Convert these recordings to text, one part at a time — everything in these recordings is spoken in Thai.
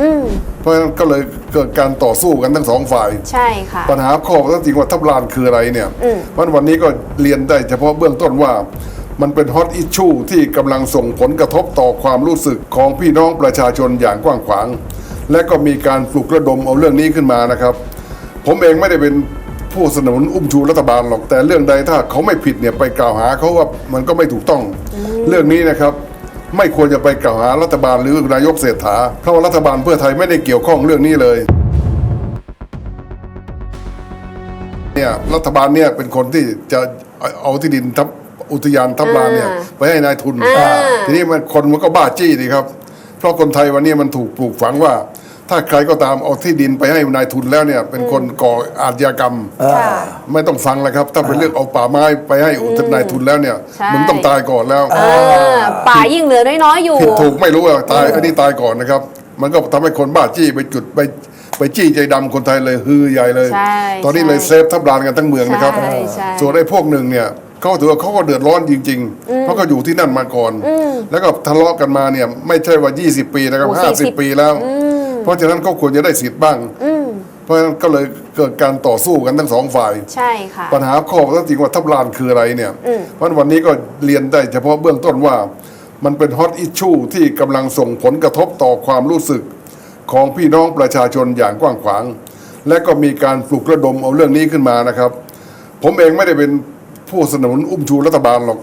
อืมเพราะฉะนั้นก็เลยเกิดการต่อสู้กันทั้งสองฝ่าย ใช่ค่ะ ปัญหาข้อก็จริงว่าทับลานคืออะไรเนี่ย อืม เพราะฉะนั้นวันนี้ก็เรียนได้เฉพาะเบื้องต้นว่า มันเป็นฮอตอิชชูที่กำลังส่งผลกระทบต่อความรู้สึกของพี่น้องประชาชนอย่างกว้างขวาง และก็มีการปลุกระดมเอาเรื่องนี้ขึ้นมานะครับ ผมเองไม่ได้เป็นผู้สนับสนุนอุ้มชูรัฐบาลหรอกแต่เรื่องใดถ้าเขาไม่ผิดเนี่ยไปกล่าวหาเขาว่ามันก็ไม่ถูกต้อง เรื่องนี้นะครับ ไม่ควรจะไปกล่าวหารัฐบาลหรือนายกเศรษฐาเพราะว่ารัฐบาลเพื่อไทยไม่ได้เกี่ยวข้องเรื่องนี้เลยเนี่ยรัฐบาลเนี่ยเป็นคนที่จะเอาที่ดินทับอุทยานทับลานเนี่ยอ่าไปให้นายทุนอ่าทีนี้มันคนมันก็บ้าจี้ดีครับ เพราะคนไทยวันนี้มันถูกปลูกฝังว่า ถ้าใครก็ตามเอาที่ดินไปให้นายทุนแล้วเนี่ย เป็นคนก่ออาชญากรรม ค่ะ ไม่ต้องฟังแล้วครับ ถ้าเป็นเรื่องเอาป่าไม้ไปให้อุทนายทุนแล้วเนี่ย ใช่ มึงต้องตายก่อนแล้วอ่าป่ายิ่งเหลือน้อยๆอยู่ ผิดถูกไม่รู้อะตายอันนี้ตายก่อนนะครับ มันก็ทำให้คนบ้าจี้ไปจุดไปไปจี้ใจดำคนไทยเลยฮือใหญ่เลย ใช่ตอนนี้เลยเซฟทับลานกันทั้งเมืองนะครับ ใช่ใช่ ส่วนไอ้พวกหนึ่งเนี่ยเขาถือว่าเขาก็เดือดร้อนจริงๆเพราะเขาอยู่ที่นั่นมาก่อน แล้วก็ทะเลาะกันมาเนี่ยไม่ใช่ว่า 20 ปีนะครับโอ้50 40ปีแล้ว เพราะฉะนั้นเขาควรจะได้สิทธิ์บ้าง เพราะฉะนั้นก็เลยเกิดการต่อสู้กันทั้งสองฝ่าย ใช่ค่ะ ปัญหาข้อก็จริงว่าทับลานคืออะไรเนี่ย เพราะฉะนั้นวันนี้ก็เรียนได้เฉพาะเบื้องต้นว่ามันเป็นฮอตอิชชูที่กำลังส่งผลกระทบต่อความรู้สึกของพี่น้องประชาชนอย่างกว้างขวาง และก็มีการปลุกระดมเอาเรื่องนี้ขึ้นมานะครับ ผมเองไม่ได้เป็นผู้สนับสนุนอุ้มชูรัฐบาลหรอก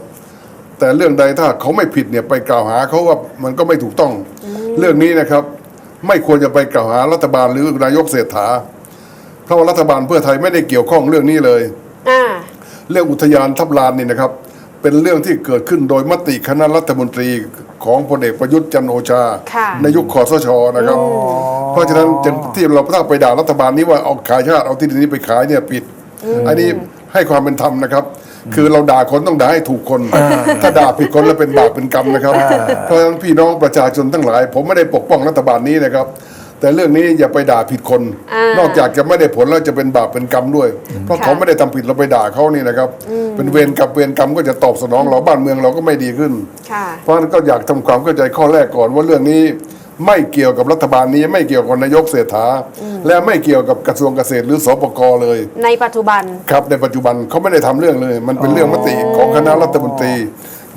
แต่เรื่องใดถ้าเขาไม่ผิดเนี่ยไปกล่าวหาเขาว่ามันก็ไม่ถูกต้องเรื่องนี้นะครับ ไม่ควรจะไปกล่าวหารัฐบาลหรือนายกเศรษฐา เพราะว่ารัฐบาลเพื่อไทยไม่ได้เกี่ยวข้องเรื่องนี้เลย อ่า เรื่องอุทยานทับลานนี่นะครับ เป็นเรื่องที่เกิดขึ้นโดยมติคณะรัฐมนตรีของพลเอกประยุทธ์จันทร์โอชา ค่ะ ในยุคคอสชนะครับ เพราะฉะนั้นจึงที่เราถ้าไปด่ารัฐบาลนี้ว่าเอาขายชาติเอาที่ดินนี้ไปขายเนี่ยผิด อันนี้ให้ความเป็นธรรมนะครับ คือเราด่าคนต้องด่าให้ถูกคน ถ้าด่าผิดคนแล้วเป็นบาปเป็นกรรมนะครับ เพราะฉะนั้นพี่น้องประชาชนทั้งหลาย ผมไม่ได้ปกป้องรัฐบาลนี้นะครับ แต่เรื่องนี้อย่าไปด่าผิดคนอ่านนอกจากจะไม่ได้ผลแล้วจะเป็นบาปเป็นกรรมด้วย เพราะเขาไม่ได้ทำผิดเราไปด่าเขานี่นะครับ เป็นเวรกับเวรกรรมก็จะตอบสนองเราบ้านเมืองเราก็ไม่ดีขึ้นค่ะเพราะฉะนั้นก็อยากทำความเข้าใจข้อแรกก่อนว่าเรื่องนี้ ไม่เกี่ยวกับรัฐบาลนี้ ไม่เกี่ยวกับนายกเศรษฐา และไม่เกี่ยวกับกระทรวงเกษตรหรือสปกเลย ในปัจจุบันครับในปัจจุบันเขาไม่ได้ทำเรื่องเลย มันเป็นเรื่องมติของคณะรัฐมนตรี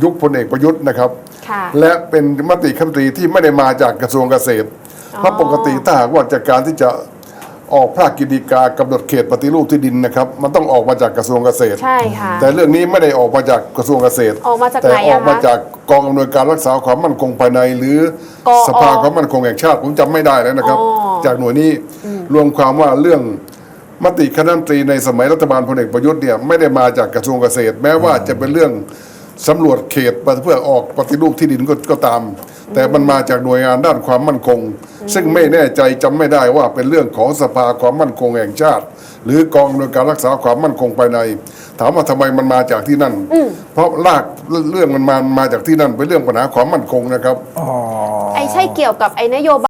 ยุคพลเอกประยุทธ์นะครับค่ะและเป็นมติคณะรัฐมนตรีที่ไม่ได้มาจากกระทรวงเกษตรเพราะปกติถ้าหากว่าจากการที่จะ ออกพระราชกิจกากำหนดเขตปฏิรูปที่ดินนะครับ มันต้องออกมาจากกระทรวงเกษตร ใช่ค่ะ แต่เรื่องนี้ไม่ได้ออกมาจากกระทรวงเกษตร ออกมาจากแต่ไหนอะออกมาคะ จากกองอำนวยการรักษาความมั่นคงภายใน หรือกอสภาความมั่นคงแห่งชาติผมจำไม่ได้แล้วนะครับ อ๋อ จากหน่วยนี้รวมความว่าเรื่องมติคณะรัฐมนตรีในสมัยรัฐบาลพลเอกประยุทธ์เนี่ยไม่ได้มาจากกระทรวงเกษตร แม้ว่าจะเป็นเรื่องสำรวจเขตเพื่อออกปฏิรูปที่ดินก็ก็ตาม แต่มันมาจากหน่วยงานด้านความมั่นคง ซึ่งไม่แน่ใจจำไม่ได้ว่าเป็นเรื่องของสภาความมั่นคงแห่งชาติ หรือกองอำนวยการรักษาความมั่นคงภายใน ถามว่าทำไมมันมาจากที่นั่น เพราะลากเรื่องมันมามาจากที่นั่นเป็นเรื่องปัญหาความมั่นคงนะครับ ไอ้ใช่เกี่ยวกับไอ้นโยบาย